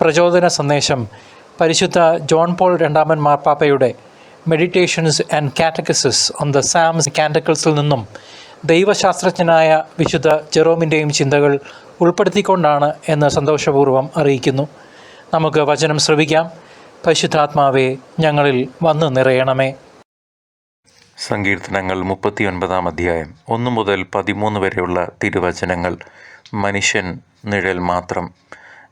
പ്രചോദന സന്ദേശം. പരിശുദ്ധ John Paul രണ്ടാമൻ മാർപ്പാപ്പയുടെ meditations and catechesis on the psalms കാൻഡക്കിൾസിൽ നിന്നും ദൈവശാസ്ത്രജ്ഞനായ വിശുദ്ധ ജെറോമിന്റെയും ചിന്തകൾ ഉൾപ്പെടുത്തിക്കൊണ്ടാണ് എന്ന് സന്തോഷപൂർവം അറിയിക്കുന്നു. നമുക്ക് വചനം ശ്രവിക്കാം. പരിശുദ്ധാത്മാവേ ഞങ്ങളിൽ വന്നു നിറയണമേ. സങ്കീർത്തനങ്ങൾ മുപ്പത്തിയൊൻപതാം അധ്യായം. ഒന്നു മുതൽ പതിമൂന്ന് വരെയുള്ള തിരുവചനങ്ങൾ. മനുഷ്യൻ നിഴൽ മാത്രം.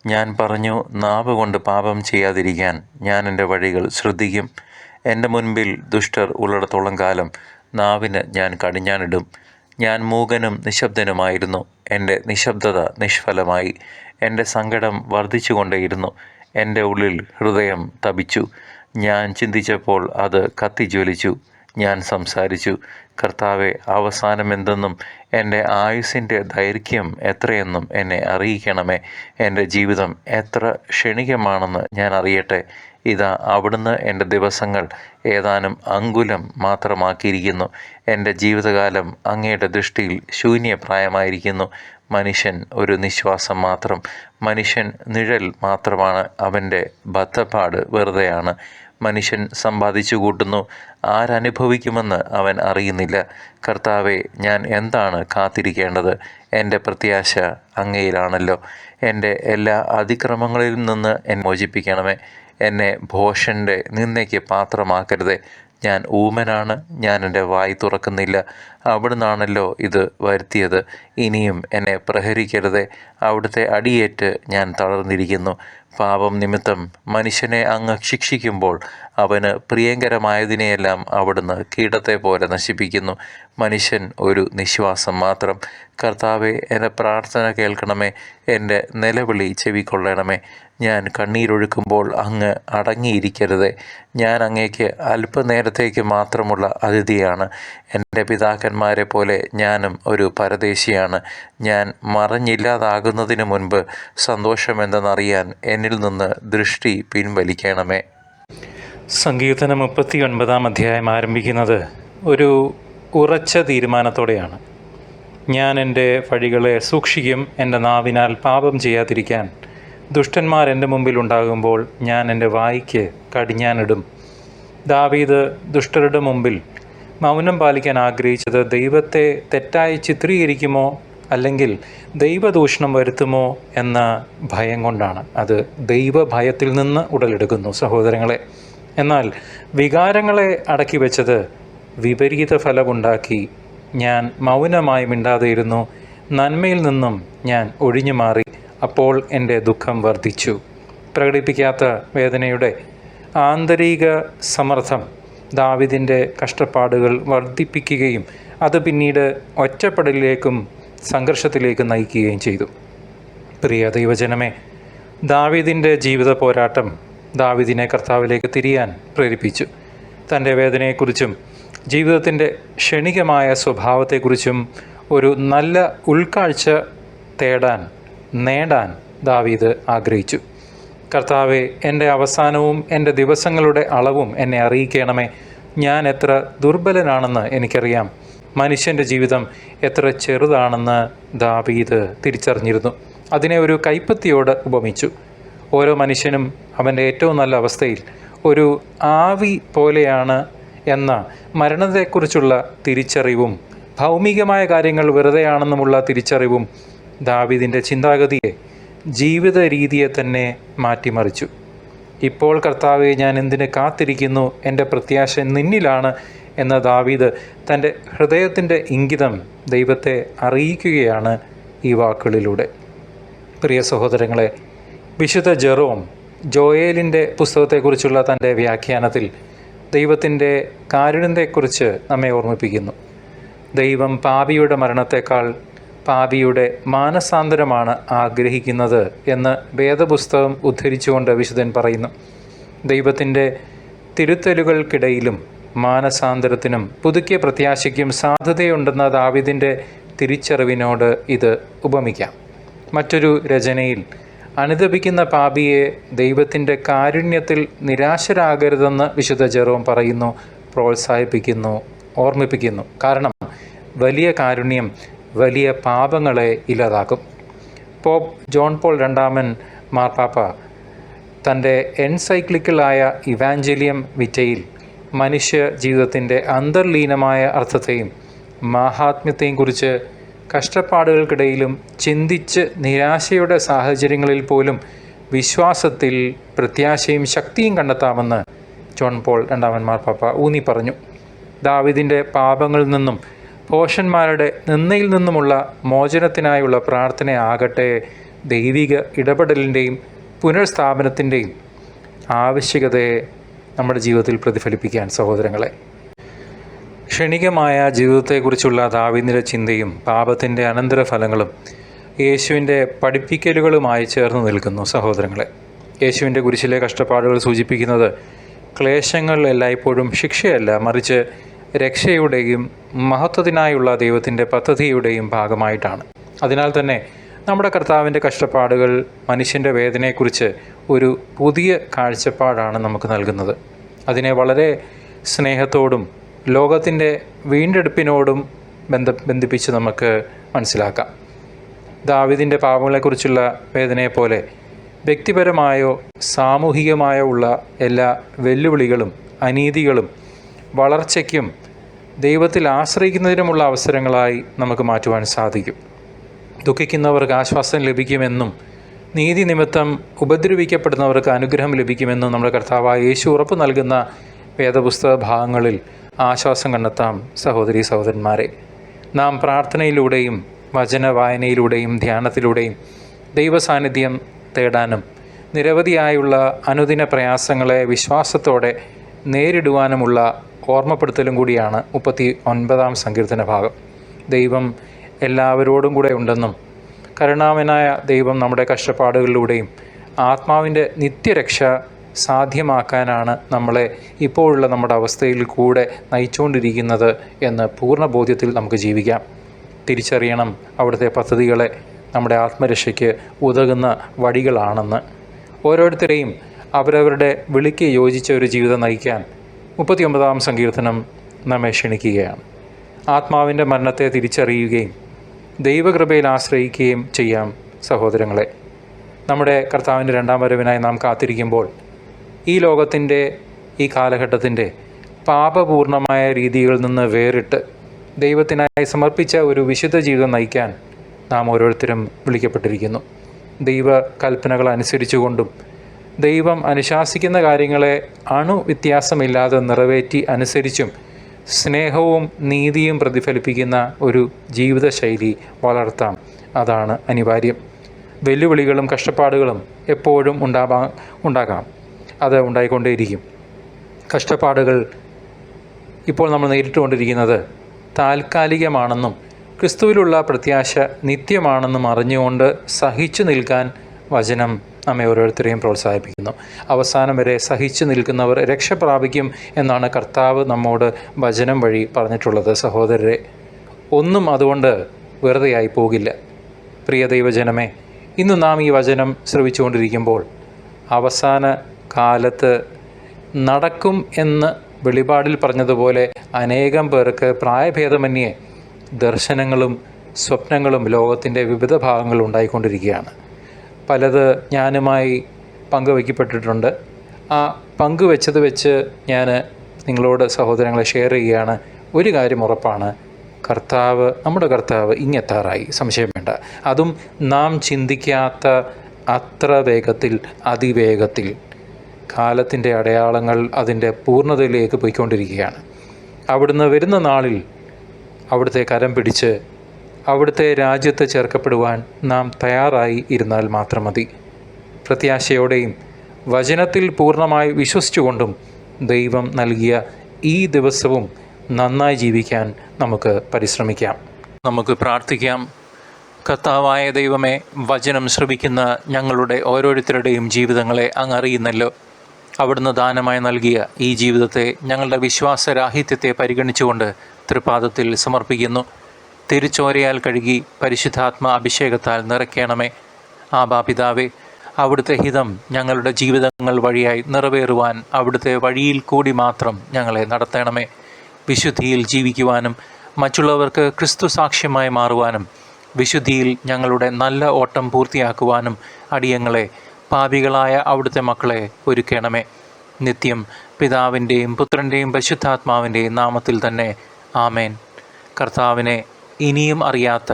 ഞാൻ പറഞ്ഞു നാവ് കൊണ്ട് പാപം ചെയ്യാതിരിക്കാൻ ഞാൻ എന്റെ വഴികൾ ശ്രദ്ധിക്കും. എന്റെ മുൻപിൽ ദുഷ്ടർ ഉള്ളിടത്തോളം കാലം നാവിന് ഞാൻ കടിഞ്ഞാനിടും ഞാൻ മൂകനും നിശബ്ദനുമായിരുന്നു. എന്റെ നിശബ്ദത നിഷ്ഫലമായി. എന്റെ സങ്കടം വർദ്ധിച്ചുകൊണ്ടേയിരുന്നു. എന്റെ ഉള്ളിൽ ഹൃദയം തപിച്ചു. ഞാൻ ചിന്തിച്ചപ്പോൾ അത് കത്തിജ്വലിച്ചു. ഞാൻ സംസാരിച്ചു. കർത്താവെ അവസാനം എന്തെന്നും എന്റെ ആയുസ്സിന്റെ ദൈർഘ്യം എത്രയെന്നും എന്നെ അറിയിക്കണമേ. എന്റെ ജീവിതം എത്ര ക്ഷണികമാണെന്ന് ഞാൻ അറിയട്ടെ. ഇതാ അവിടുന്ന് എന്റെ ദിവസങ്ങൾ ഏതാനും അങ്കുലം മാത്രമാക്കിയിരിക്കുന്നു. എന്റെ ജീവിതകാലം അങ്ങയുടെ ദൃഷ്ടിയിൽ ശൂന്യപ്രായമായിരിക്കുന്നു. മനുഷ്യൻ ഒരു നിശ്വാസം മാത്രം. മനുഷ്യൻ നിഴൽ മാത്രമാണ്. അവന്റെ ബദ്ധപ്പാട് വെറുതെയാണ്. മനുഷ്യൻ സമ്പാദിച്ചു കൂട്ടുന്നു. ആരനുഭവിക്കുമെന്ന് അവൻ അറിയുന്നില്ല. കർത്താവെ ഞാൻ എന്താണ് കാത്തിരിക്കേണ്ടത്? എന്റെ പ്രത്യാശ അങ്ങയിലാണല്ലോ. എന്റെ എല്ലാ അതിക്രമങ്ങളിൽ നിന്ന് എന്നെ മോചിപ്പിക്കണമേ. എന്നെ ഭോഷന്റെ നിന്നയ്ക്ക് പാത്രമാക്കരുതേ. ഞാൻ ഊമനാണ് ഞാൻ എന്റെ വായി തുറക്കുന്നില്ല. അവിടുന്നാണല്ലോ ഇത് വരുത്തിയത്. ഇനിയും എന്നെ പ്രഹരിക്കരുതേ. അവിടുത്തെ അടിയേറ്റ് ഞാൻ തളർന്നിരിക്കുന്നു. പാപം നിമിത്തം മനുഷ്യനെ അങ്ങ് ശിക്ഷിക്കുമ്പോൾ അവന് പ്രിയങ്കരമായതിനെയെല്ലാം അവിടുന്ന് കീടത്തെ പോലെ നശിപ്പിക്കുന്നു. മനുഷ്യൻ ഒരു നിശ്വാസം മാത്രം. കർത്താവെ എന്റെ പ്രാർത്ഥന കേൾക്കണമേ. എന്റെ നിലവിളി ചെവിക്കൊള്ളണമേ. ഞാൻ കണ്ണീരൊഴുക്കുമ്പോൾ അങ്ങ് അടങ്ങിയിരിക്കരുതേ. ഞാൻ അങ്ങേക്ക് അല്പനേരത്തേക്ക് മാത്രമുള്ള അതിഥിയാണ്. എന്റെ പിതാക്കന്മാരെ പോലെ ഞാനും ഒരു പരദേശിയാണ്. ഞാൻ മറഞ്ഞില്ലാതാകുന്നതിന് മുൻപ് സന്തോഷമെന്തെന്നറിയാൻ എന്നിൽ നിന്ന് ദൃഷ്ടി പിൻവലിക്കണമേ. സങ്കീർത്തനം മുപ്പത്തി ഒൻപതാം അധ്യായം ആരംഭിക്കുന്നത് ഒരു ഉറച്ച തീരുമാനത്തോടെയാണ്. ഞാൻ എന്റെ വഴികളെ സൂക്ഷിക്കും എന്റെ നാവിനാൽ പാപം ചെയ്യാതിരിക്കാൻ. ദുഷ്ടന്മാർ എന്റെ മുമ്പിൽ ഉണ്ടാകുമ്പോൾ ഞാൻ എന്റെ വായിക്ക് കടിഞ്ഞാനിടും. ദാവീദ് ദുഷ്ടരുടെ മുമ്പിൽ മൗനം പാലിക്കാൻ ആഗ്രഹിച്ചത് ദൈവത്തെ തെറ്റായി ചിത്രീകരിക്കുമോ അല്ലെങ്കിൽ ദൈവദൂഷണം വരുത്തുമോ എന്ന ഭയം കൊണ്ടാണ്. അത് ദൈവഭയത്തിൽ നിന്ന് ഉടലെടുക്കുന്നു സഹോദരങ്ങളെ. എന്നാൽ വികാരങ്ങളെ അടക്കി വെച്ചത് വിപരീത ഫലമുണ്ടാക്കി ഞാൻ മൗനമായി മിണ്ടാതെയിരുന്നു. നന്മയിൽ നിന്നും ഞാൻ ഒഴിഞ്ഞു മാറി. അപ്പോൾ എന്റെ ദുഃഖം വർദ്ധിച്ചു. പ്രകടിപ്പിക്കാത്ത വേദനയുടെ ആന്തരിക സമർത്ഥം ദാവിദിന്റെ കഷ്ടപ്പാടുകൾ വർദ്ധിപ്പിക്കുകയും അത് പിന്നീട് ഒറ്റപ്പെടലിലേക്കും സംഘർഷത്തിലേക്കും നയിക്കുകയും ചെയ്തു. പ്രിയ ദൈവജനമേ ദാവീദിന്റെ ജീവിത പോരാട്ടം ദാവിദിനെ കർത്താവിലേക്ക് തിരിയാൻ പ്രേരിപ്പിച്ചു. തന്റെ വേദനയെക്കുറിച്ചും ജീവിതത്തിന്റെ ക്ഷണികമായ സ്വഭാവത്തെക്കുറിച്ചും ഒരു നല്ല ഉൾക്കാഴ്ച തേടാൻ നേടാൻ ദാവീദ് ആഗ്രഹിച്ചു. കർത്താവെ എന്റെ അവസാനവും എന്റെ ദിവസങ്ങളുടെ അളവും എന്നെ അറിയിക്കണമേ. ഞാൻ എത്ര ദുർബലനാണെന്ന് എനിക്കറിയാം. മനുഷ്യന്റെ ജീവിതം എത്ര ചെറുതാണെന്ന് ദാവീദ് തിരിച്ചറിഞ്ഞിരുന്നു. അതിനെ ഒരു കൈപ്പത്തിയോട് ഉപമിച്ചു. ഓരോ മനുഷ്യനും അവന്റെ ഏറ്റവും നല്ല അവസ്ഥയിൽ ഒരു ആവി പോലെയാണ് എന്ന മരണത്തെക്കുറിച്ചുള്ള തിരിച്ചറിവും ഭൗമികമായ കാര്യങ്ങൾ വെറുതെയാണെന്നുമുള്ള തിരിച്ചറിവും ദാവീദിന്റെ ചിന്താഗതിയെ ജീവിത രീതിയെ തന്നെ മാറ്റിമറിച്ചു. ഇപ്പോൾ കർത്താവെ ഞാൻ എന്തിന് കാത്തിരിക്കുന്നു? എന്റെ പ്രത്യാശ നിന്നിലാണ് എന്ന ദാവീദ് തന്റെ ഹൃദയത്തിന്റെ ഇംഗിതം ദൈവത്തെ അറിയിക്കുകയാണ് ഈ വാക്കുകളിലൂടെ. പ്രിയ സഹോദരങ്ങളെ വിശുദ്ധ ജെറോം ജോയേലിന്റെ പുസ്തകത്തെക്കുറിച്ചുള്ള തന്റെ വ്യാഖ്യാനത്തിൽ ദൈവത്തിന്റെ കാരുണ്യത്തെക്കുറിച്ച് നമ്മെ ഓർമ്മിപ്പിക്കുന്നു. ദൈവം പാപിയുടെ മരണത്തേക്കാൾ പാപിയുടെ മാനസാന്തരമാണ് ആഗ്രഹിക്കുന്നത് എന്ന് വേദപുസ്തകം ഉദ്ധരിച്ചുകൊണ്ട് വിശുദ്ധൻ പറയുന്നു. ദൈവത്തിന്റെ തിരുത്തലുകൾക്കിടയിലും മാനസാന്തരത്തിനും പുതുക്കിയ പ്രത്യാശയ്ക്കും സാധ്യതയുണ്ടെന്ന ദാവിദിന്റെ തിരിച്ചറിവിനോട് ഇത് ഉപമിക്കാം. മറ്റൊരു രചനയിൽ അനുദപിക്കുന്ന പാപിയെ ദൈവത്തിന്റെ കാരുണ്യത്തിൽ നിരാശരാകരുതെന്ന് വിശുദ്ധ ജെറോം പറയുന്നു പ്രോത്സാഹിപ്പിക്കുന്നു ഓർമ്മിപ്പിക്കുന്നു. കാരണം വലിയ കാരുണ്യം വലിയ പാപങ്ങളെ ഇല്ലാതാക്കും. പോപ്പ് ജോൺ പോൾ രണ്ടാമൻ മാർപ്പാപ്പ തന്റെ എൻസൈക്ലിക്കലായ ഇവാഞ്ചലിയം വിറ്റയിൽ മനുഷ്യ ജീവിതത്തിന്റെ അന്തർലീനമായ അർത്ഥത്തെയും മാഹാത്മ്യത്തെയും കുറിച്ച് കഷ്ടപ്പാടുകൾക്കിടയിലും ചിന്തിച്ച് നിരാശയുടെ സാഹചര്യങ്ങളിൽ പോലും വിശ്വാസത്തിൽ പ്രത്യാശയും ശക്തിയും കണ്ടെത്താമെന്ന് ജോൺ പോൾ രണ്ടാമൻ മാർപ്പാപ്പ ഊന്നി പറഞ്ഞു. ദാവിദിന്റെ പാപങ്ങളിൽ നിന്നും പോഷന്മാരുടെ നിന്നയിൽ നിന്നുമുള്ള മോചനത്തിനായുള്ള പ്രാർത്ഥനയാകട്ടെ ദൈവിക ഇടപെടലിന്റെയും പുനഃസ്ഥാപനത്തിന്റെയും ആവശ്യകതയെ നമ്മുടെ ജീവിതത്തിൽ പ്രതിഫലിപ്പിക്കാൻ സഹോദരങ്ങളെ. ക്ഷണികമായ ജീവിതത്തെക്കുറിച്ചുള്ള ദാവിദിന്റെ ചിന്തയും പാപത്തിന്റെ അനന്തരഫലങ്ങളും യേശുവിന്റെ പഠിപ്പിക്കലുകളുമായി ചേർന്ന് നിൽക്കുന്നു സഹോദരങ്ങളെ. യേശുവിന്റെ കുരിശിലെ കഷ്ടപ്പാടുകൾ സൂചിപ്പിക്കുന്നത് ക്ലേശങ്ങൾ എല്ലായ്പ്പോഴും ശിക്ഷയല്ല മറിച്ച് രക്ഷയുടെയും മഹത്വത്തിനായുള്ള ദൈവത്തിന്റെ പദ്ധതിയുടെയും ഭാഗമായിട്ടാണ്. അതിനാൽ തന്നെ നമ്മുടെ കർത്താവിന്റെ കഷ്ടപ്പാടുകൾ മനുഷ്യന്റെ വേദനയെക്കുറിച്ച് ഒരു പുതിയ കാഴ്ചപ്പാടാണ് നമുക്ക് നൽകുന്നത്. അതിനെ വളരെ സ്നേഹത്തോടും ലോകത്തിന്റെ വീണ്ടെടുപ്പിനോടും ബന്ധ ബന്ധിപ്പിച്ച് നമുക്ക് മനസ്സിലാക്കാം. ദാവിദിന്റെ പാപങ്ങളെക്കുറിച്ചുള്ള വേദനയെപ്പോലെ വ്യക്തിപരമായോ സാമൂഹികമായോ ഉള്ള എല്ലാ വെല്ലുവിളികളും അനീതികളും വളർച്ചയ്ക്കും ദൈവത്തിൽ ആശ്രയിക്കുന്നതിനുമുള്ള അവസരങ്ങളായി നമുക്ക് മാറ്റുവാൻ സാധിക്കും. ദുഃഖിക്കുന്നവർക്ക് ആശ്വാസം ലഭിക്കുമെന്നും നീതി നിമിത്തം ഉപദ്രവിക്കപ്പെടുന്നവർക്ക് അനുഗ്രഹം ലഭിക്കുമെന്നും നമ്മുടെ കർത്താവായ യേശു ഉറപ്പ് നൽകുന്ന വേദപുസ്തക ഭാഗങ്ങളിൽ ആശ്വാസം കണ്ടെത്താം സഹോദരി സഹോദരന്മാരെ. നാം പ്രാർത്ഥനയിലൂടെയും വചന വായനയിലൂടെയും ധ്യാനത്തിലൂടെയും ദൈവസാന്നിധ്യം തേടാനും നിരവധിയായുള്ള അനുദിന പ്രയാസങ്ങളെ വിശ്വാസത്തോടെ നേരിടുവാനുമുള്ള ഓർമ്മപ്പെടുത്തലും കൂടിയാണ് മുപ്പത്തി ഒൻപതാം സങ്കീർത്തന ഭാഗം ദൈവം എല്ലാവരോടും കൂടെ ഉണ്ടെന്നും കരുണാമനായ ദൈവം നമ്മുടെ കഷ്ടപ്പാടുകളിലൂടെയും ആത്മാവിന്റെ നിത്യരക്ഷ സാധ്യമാക്കാനാണ് നമ്മളെ ഇപ്പോഴുള്ള നമ്മുടെ അവസ്ഥയിൽ കൂടെ നയിച്ചുകൊണ്ടിരിക്കുന്നത് എന്ന് പൂർണ ബോധ്യത്തിൽ നമുക്ക് ജീവിക്കാം. തിരിച്ചറിയണം അവിടുത്തെ പദ്ധതികളെ നമ്മുടെ ആത്മരക്ഷയ്ക്ക് ഉതകുന്ന വഴികളാണെന്ന്. ഓരോരുത്തരെയും അവരവരുടെ വിളിക്ക് യോജിച്ച ഒരു ജീവിതം നയിക്കാൻ മുപ്പത്തിയൊമ്പതാം സങ്കീർത്തനം നമ്മെ ക്ഷണിക്കുകയാണ്. ആത്മാവിന്റെ മരണത്തെ തിരിച്ചറിയുകയും ദൈവകൃപയിൽ ആശ്രയിക്കുകയും ചെയ്യാം സഹോദരങ്ങളെ. നമ്മുടെ കർത്താവിന്റെ രണ്ടാം വരവിനായി നാം കാത്തിരിക്കുമ്പോൾ ഈ ലോകത്തിന്റെ ഈ കാലഘട്ടത്തിന്റെ പാപപൂർണമായ രീതികളിൽ നിന്ന് വേറിട്ട് ദൈവത്തിനായി സമർപ്പിച്ച ഒരു വിശുദ്ധ ജീവിതം നയിക്കാൻ നാം ഓരോരുത്തരും വിളിക്കപ്പെട്ടിരിക്കുന്നു. ദൈവ കൽപ്പനകൾ അനുസരിച്ചുകൊണ്ടും ദൈവം അനുശാസിക്കുന്ന കാര്യങ്ങളെ അണു വ്യത്യാസമില്ലാതെ നിറവേറ്റി അനുസരിച്ചും സ്നേഹവും നീതിയും പ്രതിഫലിപ്പിക്കുന്ന ഒരു ജീവിതശൈലി വളർത്താം. അതാണ് അനിവാര്യം. വെല്ലുവിളികളും കഷ്ടപ്പാടുകളും എപ്പോഴും ഉണ്ടാവാ ഉണ്ടാകാം. അത് ഉണ്ടായിക്കൊണ്ടേയിരിക്കും. കഷ്ടപ്പാടുകൾ ഇപ്പോൾ നമ്മൾ നേരിട്ടുകൊണ്ടിരിക്കുന്നത് താൽക്കാലികമാണെന്നും ക്രിസ്തുവിലുള്ള പ്രത്യാശ നിത്യമാണെന്നും അറിഞ്ഞുകൊണ്ട് സഹിച്ചു നിൽക്കാൻ വചനം നമ്മെ ഓരോരുത്തരെയും പ്രോത്സാഹിപ്പിക്കുന്നു. അവസാനം വരെ സഹിച്ചു നിൽക്കുന്നവർ രക്ഷ പ്രാപിക്കും എന്നാണ് കർത്താവ് നമ്മോട് വചനം വഴി പറഞ്ഞിട്ടുള്ളത്. സഹോദരരെ ഒന്നും അതുകൊണ്ട് വെറുതെയായി പോകില്ല. പ്രിയ ദൈവജനമേ ഇന്ന് നാം ഈ വചനം ശ്രവിച്ചുകൊണ്ടിരിക്കുമ്പോൾ അവസാന കാലത്ത് നടക്കും എന്ന് വെളിപാടിൽ പറഞ്ഞതുപോലെ അനേകം പേർക്ക് പ്രായഭേദമന്യേ ദർശനങ്ങളും സ്വപ്നങ്ങളും ലോകത്തിന്റെ വിവിധ ഭാഗങ്ങളിൽ ഉണ്ടായിക്കൊണ്ടിരിക്കുകയാണ്. പലത് ഞാനുമായി പങ്കുവയ്ക്കപ്പെട്ടിട്ടുണ്ട്. ആ പങ്കുവെച്ചത് വെച്ച് ഞാൻ നിങ്ങളോട് സഹോദരങ്ങളെ ഷെയർ ചെയ്യുകയാണ്. ഒരു കാര്യം ഉറപ്പാണ്. കർത്താവ് നമ്മുടെ കർത്താവ് ഇങ്ങെത്താറായി. സംശയം വേണ്ട. അതും നാം ചിന്തിക്കാത്ത അത്ര വേഗത്തിൽ അതിവേഗത്തിൽ കാലത്തിന്റെ അടയാളങ്ങൾ അതിന്റെ പൂർണതയിലേക്ക് പോയിക്കൊണ്ടിരിക്കുകയാണ്. അവിടുന്ന് വരുന്ന നാളിൽ അവിടുത്തെ കരം പിടിച്ച് അവിടുത്തെ രാജ്യത്ത് ചേർക്കപ്പെടുവാൻ നാം തയ്യാറായി ഇരുന്നാൽ മാത്രം മതി. പ്രത്യാശയോടെയും വചനത്തിൽ പൂർണമായി വിശ്വസിച്ചുകൊണ്ടും ദൈവം നൽകിയ ഈ ദിവസവും നന്നായി ജീവിക്കാൻ നമുക്ക് പരിശ്രമിക്കാം. നമുക്ക് പ്രാർത്ഥിക്കാം. കർത്താവായ ദൈവമേ വചനം ശ്രവിക്കുന്ന ഞങ്ങളുടെ ഓരോരുത്തരുടെയും ജീവിതങ്ങളെ അങ്ങ് അറിയുന്നല്ലോ. അവിടുന്ന് ദാനമായി നൽകിയ ഈ ജീവിതത്തെ ഞങ്ങളുടെ വിശ്വാസരാഹിത്യത്തെ പരിഗണിച്ചുകൊണ്ട് തൃപാദത്തിൽ സമർപ്പിക്കുന്നു. തിരുച്ചോരയാൽ കഴുകി പരിശുദ്ധാത്മ അഭിഷേകത്താൽ നിറയ്ക്കണമേ. ആബാപിതാവേ അവിടുത്തെ ഹിതം ഞങ്ങളുടെ ജീവിതങ്ങൾ വഴിയായി നിറവേറുവാൻ അവിടുത്തെ വഴിയിൽ കൂടി മാത്രം ഞങ്ങളെ നടത്തണമേ. വിശുദ്ധിയിൽ ജീവിക്കുവാനും മറ്റുള്ളവർക്ക് ക്രിസ്തു സാക്ഷ്യമായി മാറുവാനും വിശുദ്ധിയിൽ ഞങ്ങളുടെ നല്ല ഓട്ടം പൂർത്തിയാക്കുവാനും അടിയങ്ങളെ പാപികളായ അവിടുത്തെ മക്കളെ ഒരുക്കണമേ. നിത്യം പിതാവിന്റെയും പുത്രന്റെയും പരിശുദ്ധാത്മാവിന്റെയും നാമത്തിൽ തന്നെ ആമേൻ. കർത്താവിനെ ഇനിയും അറിയാത്ത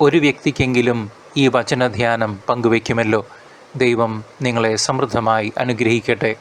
ഒരു വ്യക്തിക്കെങ്കിലും ഈ വചനധ്യാനം പങ്കുവയ്ക്കുമല്ലോ. ദൈവം നിങ്ങളെ സമൃദ്ധമായി അനുഗ്രഹിക്കട്ടെ.